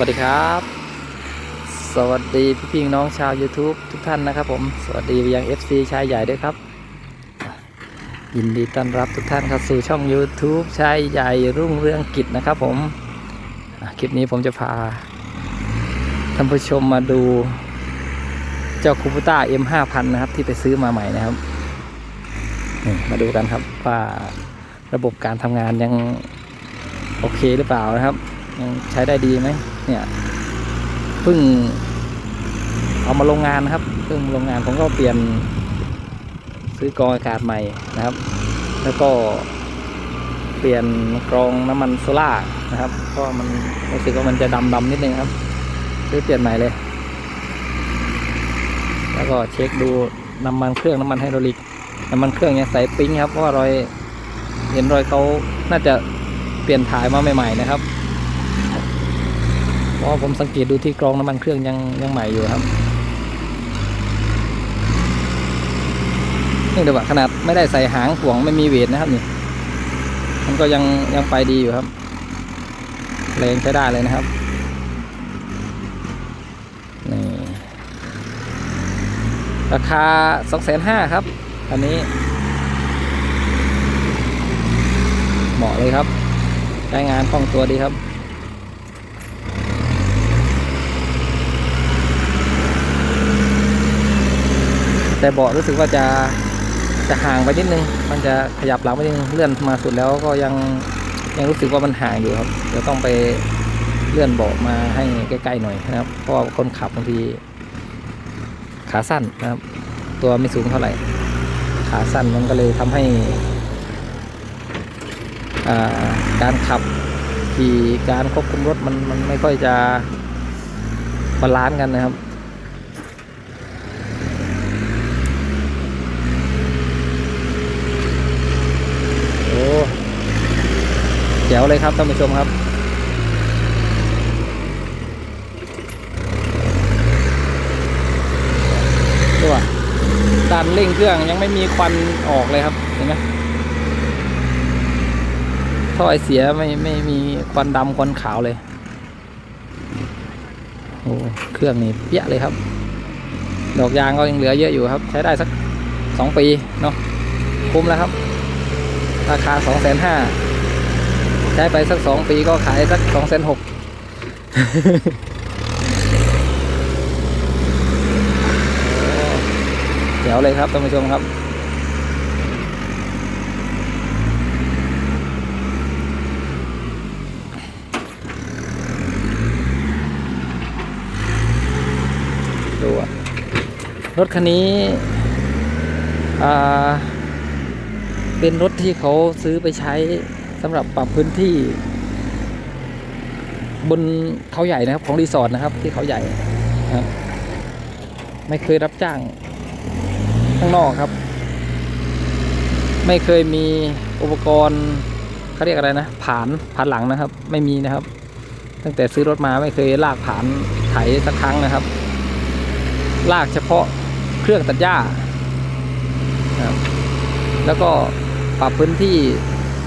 วัสดีครับ สวัสดีพี่พี่น้องชาว YouTube ทุกท่านนะครับผม สวัสดีไปยัง FC ชายใหญ่ด้วยครับ ยินดีต้อนรับทุกท่านเข้าสู่ช่อง YouTube ชายใหญ่รุ่งเรืองกิจนะครับผม คลิปนี้ผมจะพาท่านผู้ชมมาดู เจ้าคูปต้า M5000 นะครับ ที่ไปซื้อมาใหม่นะครับมาดูกันครับว่าระบบการทำงานยังโอเคหรือเปล่านะครับ ยังใช้ได้ดีไหมเนี่ยเพิ่งเอามาโรงงานนะครับเพิ่งโรงงานผมก็เปลี่ยนซื้อกรองอากาศใหม่นะครับ แล้วก็เปลี่ยนกรองน้ำมันโซล่านะครับเพราะมันรู้สึกว่ามันจะดำดำนิดนึงครับ ซื้อเปลี่ยนใหม่เลย แล้วก็เช็คดูน้ำมันเครื่องน้ำมันไฮดรอลิกน้ำมันเครื่องยังใสปิ้งครับเพราะว่ารอยเห็นรอยเขาน่าจะเปลี่ยนถ่ายมาใหม่ ๆ นะครับ ราะผมสังเกตดูที่กรองน้ำมันเครื่องยังยังใหม่อยู่ครับนี่เดี๋ยวขนาดไม่ได้ใส่หางห่วงไม่มีเวทนะครับนี่ มันก็ยังยังไปดีอยู่ครับแรงใช้ได้เลยนะครับนี่ราคาสองแสนห้าครับ อันนี้ เหมาะเลยครับ ใช้งานคล่องตัวดีครับ แต่เบาะรู้สึกว่าจะจะห่างไปนิดนึง มันจะขยับหลังไปนิดนึงเลื่อนมาสุดแล้วก็ยังยังรู้สึกว่ามันห่างอยู่ครับเดี๋ยวต้องไปเลื่อนเบาะมาให้ใกล้ๆหน่อยนะครับ เพราะคนขับบางทีขาสั้นนะครับ ตัวไม่สูงเท่าไหร่ ขาสั้นมันก็เลยทำให้อ่าการขับขี่การควบคุมรถมันมันไม่ค่อยจะบาลานซ์กันนะครับ โอ้แจ๋วเลยครับท่านผู้ชมครับ ดูว่าการเร่งเครื่องยังไม่มีควันออกเลยครับเห็นไหมท่อไอเสียไม่ไม่มีควันดำควันขาวเลยโอ้เครื่องนี่เปี้ยเลยครับ ดอกยางก็ยังเหลือเยอะอยู่ครับ ใช้ได้สักสองปีเนาะคุ้มแล้วครับ ราคาสองแสนห้า ใช้ไปสักสองปีก็ขายสักสองแสนหกเดี๋ยวเลยครับท่านผู้ชมครับ ดูอะรถคันนี้อ่าเป็นรถที่เขาซื้อไปใช้ สำหรับปรับพื้นที่ บนเขาใหญ่นะครับ ของรีสอร์ทนะครับ ที่เขาใหญ่ครับไม่เคยรับจ้างข้างนอกครับ ไม่เคยมีอุปกรณ์เขาเรียกอะไรนะผานผานหลังนะครับ ไม่มีนะครับ ตั้งแต่ซื้อรถมาไม่เคยลากผานไถสักครั้งนะครับ ลากเฉพาะเครื่องตัดหญ้าครับแล้วก็ปรับพื้นที่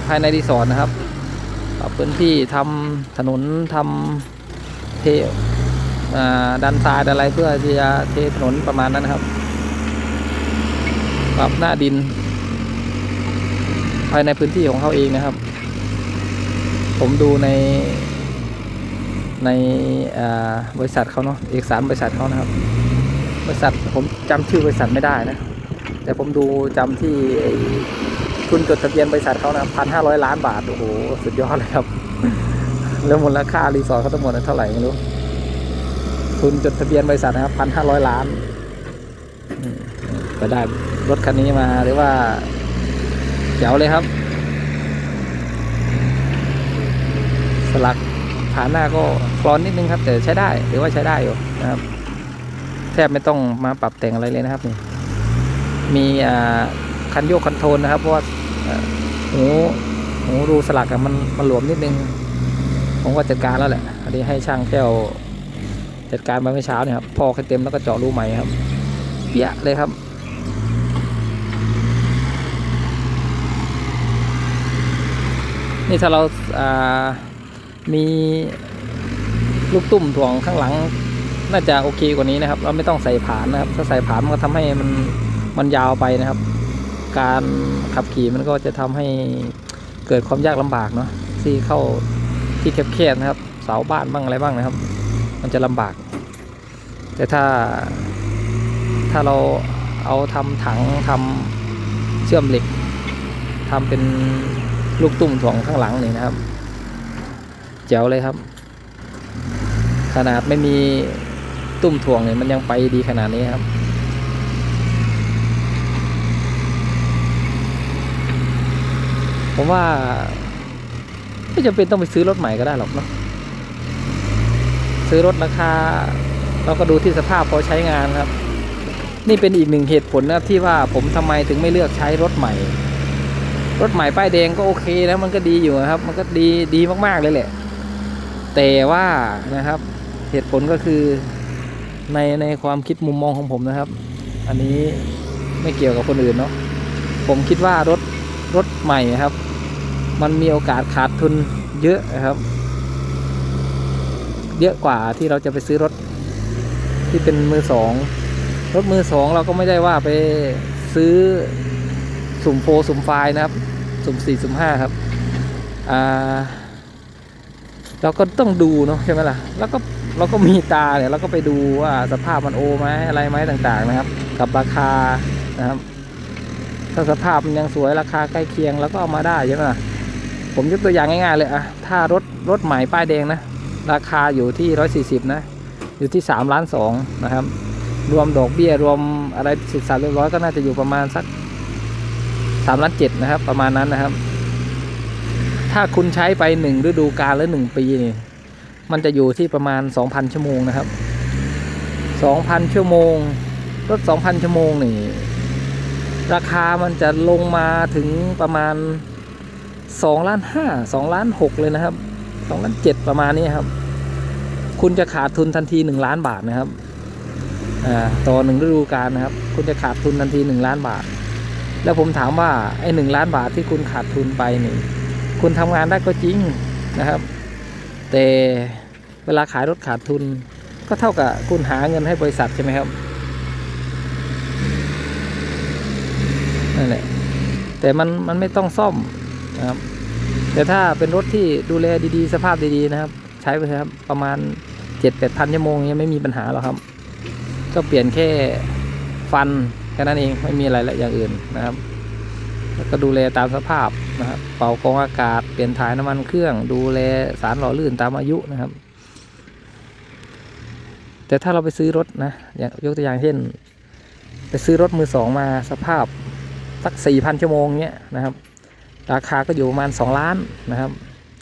ภายในรีสอร์ทนะครับปรับพื้นที่ทำถนนทำเทอ่าดันทรายอะไรเพื่อที่จะเทถนนประมาณนั้นนะครับ ปรับหน้าดิน ภายในพื้นที่ของเขาเองนะครับ ผมดูในในบริษัทเขาเนาะเอกสารบริษัทเขานะครับ บริษัทผมจำชื่อบริษัทไม่ได้นะ แต่ผมดูจำที่ ทุนจดทะเบียนบริษัทเขานะพันห้าร้อยล้านบาท โอ้โห สุดยอดเลยครับ แล้วมูลค่ารีสอร์ทเขาทั้งหมดเท่าไหร่ไม่รู้ ทุนจดทะเบียนบริษัทนะครับพันห้าร้อยล้านอืมไปได้รถคันนี้มาหรือว่าเจ๋วเลยครับ สลักฐานหน้าก็คลอนนิดนึงครับ แต่ใช้ได้หรือว่าใช้ได้อยู่นะครับ แทบไม่ต้องมาปรับแต่งอะไรเลยนะครับนี่มีอ่าคันโยกคอนโทรลนะครับเพราะว่า หูหูรูสลักอะมันมันหลวมนิดนึง ผมก็จัดการแล้วแหละอันนี้ให้ช่างแก้วจัดการมาเมื่อเช้าเนี่ยครับพอกให้เต็มแล้วก็เจาะรูใหม่ครับเปี้ยเลยครับนี่ถ้าเราอ่ามีลูกตุ่มถ่วงข้างหลัง น่าจะโอเคกว่านี้นะครับ เราไม่ต้องใส่ผานนะครับ ถ้าใส่ผานมันก็ทำให้มันมันยาวไปนะครับ การขับขี่มันก็จะทำให้เกิดความยากลำบากเนาะที่เข้าที่แคบๆนะครับ เสาบ้านบ้างอะไรบ้างนะครับ มันจะลำบาก แต่ถ้าถ้าเราเอาทำถังทำเชื่อมเหล็กทำเป็นลูกตุ่มถ่วงข้างหลังนี่นะครับแจ๋วเลยครับ ขนาดไม่มีตุ่มถ่วงเนี่ยมันยังไปดีขนาดนี้ครับ ผมว่า ไม่จำเป็นต้องไปซื้อรถใหม่ก็ได้หรอกเนาะซื้อรถราคา เราก็ดูที่สภาพพอใช้งานครับ นี่เป็นอีกหนึ่งเหตุผลนะครับที่ว่าผมทำไมถึงไม่เลือกใช้รถใหม่ รถใหม่ป้ายแดงก็โอเคนะมันก็ดีอยู่นะครับ มันก็ดีดีมากๆเลยแหละ แต่ว่านะครับเหตุผลก็คือในในความคิดมุมมองของผมนะครับ อันนี้ไม่เกี่ยวกับคนอื่นเนาะผมคิดว่ารถรถใหม่ครับ มันมีโอกาสขาดทุนเยอะนะครับ เยอะกว่าที่เราจะไปซื้อรถที่เป็นมือสองรถมือสองเราก็ไม่ได้ว่าไปซื้อสุ่มโฟสุ่มไฟนะครับ สุ่มสี่สุ่มห้าครับอ่าเราก็ต้องดูเนาะใช่ไหมล่ะ แล้วก็เราก็มีตาเนี่ยเราก็ไปดูว่าสภาพมันโอไหมอะไรไหมต่างๆนะครับ กับราคานะครับ ถ้าสภาพมันยังสวยราคาใกล้เคียงเราก็เอามาได้ใช่ไหมล่ะ ผมยกตัวอย่างง่ายๆเลยอะถ้ารถรถใหม่ป้ายแดงนะ ราคาอยู่ที่ร้อยสี่สิบนะ อยู่ที่สามล้านสองนะครับ รวมดอกเบี้ยรวมอะไรเสร็จสับเรียบร้อยก็น่าจะอยู่ประมาณสักสามล้านเจ็ดนะครับ ประมาณนั้นนะครับ ถ้าคุณใช้ไปหนึ่งฤดูกาลหรือหนึ่งปีนี่มันจะอยู่ที่ประมาณสองพันชั่วโมงนะครับสองพันชั่วโมง รถสองพันชั่วโมงนี่ ราคามันจะลงมาถึงประมาณ สองล้านห้าสองล้านหกเลยนะครับสองล้านเจ็ดประมาณนี้ครับ คุณจะขาดทุนทันทีหนึ่งล้านบาทนะครับอ่าต่อหนึ่งฤดูกาลนะครับ คุณจะขาดทุนทันทีหนึ่งล้านบาท แล้วผมถามว่าไอ้หนึ่งล้านบาทที่คุณขาดทุนไปนี่คุณทำงานได้ก็จริงนะครับ แต่เวลาขายรถขาดทุน ก็เท่ากับคุณหาเงินให้บริษัทใช่ไหมครับนั่นแหละแต่มันมันไม่ต้องซ่อม นะครับ แต่ถ้าเป็นรถที่ดูแลดีๆ สภาพดีๆนะครับ ใช้ไปครับประมาณเจ็ดแปดพันชั่วโมงยังไม่มีปัญหาหรอกครับ ก็เปลี่ยนแค่ฟันแค่นั้นเองไม่มีอะไรละอย่างอื่นนะครับ แล้วก็ดูแลตามสภาพนะครับเป่ากองอากาศเปลี่ยนถ่ายน้ำมันเครื่อง ดูแลสารหล่อลื่นตามอายุนะครับ แต่ถ้าเราไปซื้อรถนะอย่างยกตัวอย่างเช่น ไปซื้อรถมือสองมาสภาพสักสี่พันชั่วโมงเนี้ยนะครับ ราคาก็อยู่ประมาณสองล้านนะครับ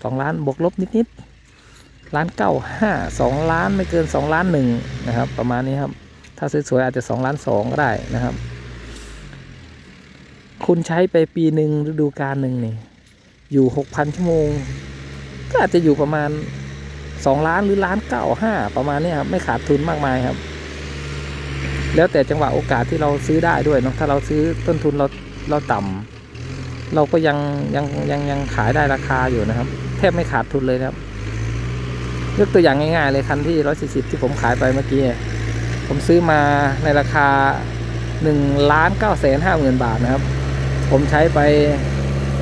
สองล้านบวกลบนิดๆล้านเก้าห้าสองล้านไม่เกินสองล้านหนึ่งนะครับ ประมาณนี้ครับ ถ้าสวยๆอาจจะสองล้านสองก็ได้นะครับ คุณใช้ไปปีหนึ่งฤดูกาลหนึ่งนี่อยู่หกพันชั่วโมง ก็อาจจะอยู่ประมาณสองล้านหรือล้านเก้าห้าประมาณนี้ครับไม่ขาดทุนมากมายครับ แล้วแต่จังหวะโอกาสที่เราซื้อได้ด้วยเนาะถ้าเราซื้อต้นทุนเราเราต่ำ เราก็ยังยังยังยังขายได้ราคาอยู่นะครับ แทบไม่ขาดทุนเลยนะครับยกตัวอย่างง่ายๆเลยคันที่ร้อยสี่สิบที่ผมขายไปเมื่อกี้ผมซื้อมาในราคาหนึ่งล้านเก้าแสนห้าหมื่นบาทนะครับ ผมใช้ไป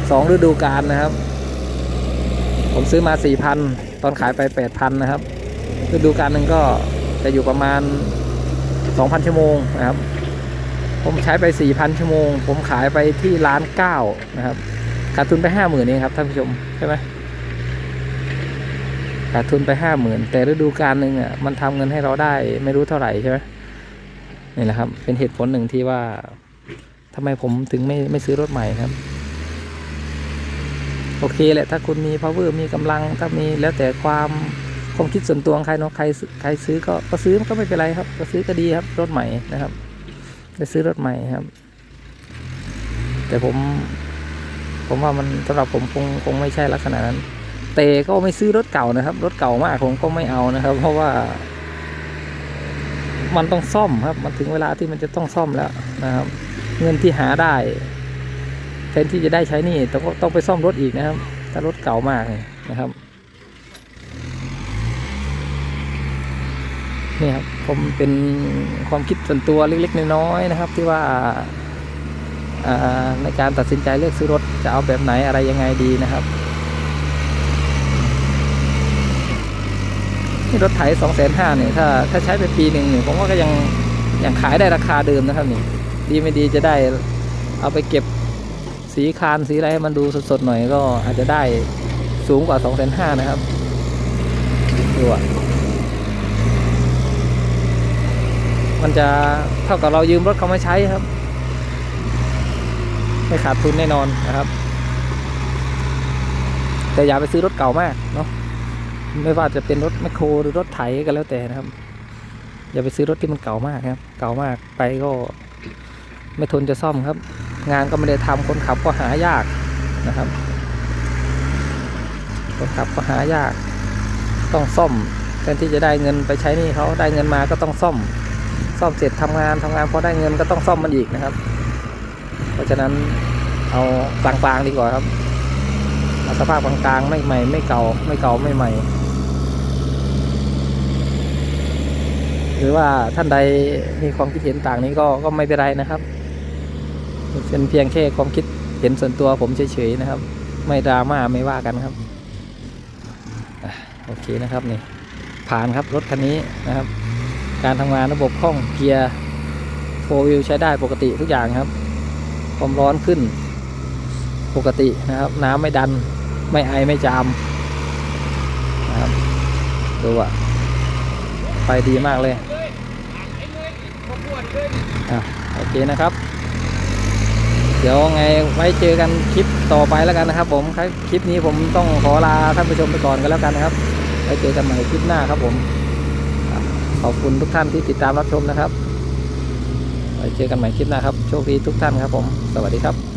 สองฤดูกาลนะครับ ผมซื้อมาสี่พันตอนขายไปแปดพันนะครับฤดูกาลหนึ่งก็จะอยู่ประมาณสองพันชั่วโมงนะครับ ผมใช้ไปสี่พันชั่วโมง ผมขายไปที่ล้านเก้านะครับ ขาดทุนไปห้าหมื่นเองครับท่านผู้ชมใช่ไหมขาดทุนไปห้าหมื่นแต่ฤดูกาลหนึ่งอะมันทำเงินให้เราได้ไม่รู้เท่าไหร่ใช่ไหมนี่แหละครับ เป็นเหตุผลหนึ่งที่ว่าทำไมผมถึงไม่ไม่ซื้อรถใหม่ครับ โอเคแหละ ถ้าคุณมี power มีกำลัง ถ้ามีแล้วแต่ความความคิดส่วนตัวของใครเนาะใครใครซื้อก็ก็ซื้อมันก็ไม่เป็นไรครับ ก็ซื้อก็ดีครับรถใหม่นะครับ ไปซื้อรถใหม่ครับ แต่ผม ผมว่ามันสำหรับผมคงคงไม่ใช่ลักษณะนั้น แต่ก็ไม่ซื้อรถเก่านะครับ รถเก่ามากผมก็ไม่เอานะครับ เพราะว่า มันต้องซ่อมครับ มันถึงเวลาที่มันจะต้องซ่อมแล้วนะครับ เงินที่หาได้แทนที่จะได้ใช้หนี่ต้องต้องไปซ่อมรถอีกนะครับ ถ้ารถเก่ามากนะครับ นี่ครับผมเป็นความคิดส่วนตัวเล็กๆน้อยๆนะครับ ที่ว่าในการตัดสินใจเลือกซื้อรถจะเอาแบบไหนอะไรยังไงดีนะครับนี่รถไถสองแสนห้าเนี่ยถ้าถ้าใช้ไปปีหนึ่งเนี่ยผมว่าก็ยังยังขายได้ราคาเดิมนะครับนี่ดีไม่ดีจะได้เอาไปเก็บสีคานสีอะไรให้มันดูสดๆหน่อยก็อาจจะได้สูงกว่าสองแสนห้านะครับดูอะ มันจะเท่ากับเรายืมรถเขามาใช้ครับ ไม่ขาดทุนแน่นอนนะครับ แต่อย่าไปซื้อรถเก่ามากเนาะไม่ว่าจะเป็นรถแมคโครหรือรถไถก็แล้วแต่นะครับ อย่าไปซื้อรถที่มันเก่ามากครับ เก่ามากไปก็ไม่ทนจะซ่อมครับ งานก็ไม่ได้ทำคนขับก็หายากนะครับ คนขับก็หายาก ต้องซ่อมแทนที่จะได้เงินไปใช้นี่เขาได้เงินมาก็ต้องซ่อม ซ่อมเสร็จทำงานทำงานพอได้เงินก็ต้องซ่อมมันอีกนะครับ เพราะฉะนั้นเอากลางๆดีกว่าครับเอาสภาพกลางๆไม่ใหม่ไม่เก่าไม่เก่าไม่ใหม่ หรือว่าท่านใดมีความคิดเห็นต่างนี้ก็ก็ไม่เป็นไรนะครับเป็นเพียงแค่ความคิดเห็นส่วนตัวผมเฉยๆนะครับ ไม่ดราม่าไม่ว่ากันครับโอเคนะครับนี่ผ่านครับรถคันนี้นะครับ การทำงานระบบคล่องเกียร์โฟวิลใช้ได้ปกติทุกอย่างครับ ความร้อนขึ้นปกตินะครับ น้ำไม่ดันไม่ไอไม่จามนะครับดูอะไปดีมากเลยอะโอเคนะครับ เดี๋ยวไงไว้เจอกันคลิปต่อไปแล้วกันนะครับ ผมคลิปนี้ผมต้องขอลาท่านผู้ชมไปก่อนกันแล้วกันนะครับไว้เจอกันใหม่คลิปหน้าครับผม ขอบคุณทุกท่านที่ติดตามรับชมนะครับไว้เจอกันใหม่คลิปหน้าครับ โชคดีทุกท่านครับผม สวัสดีครับ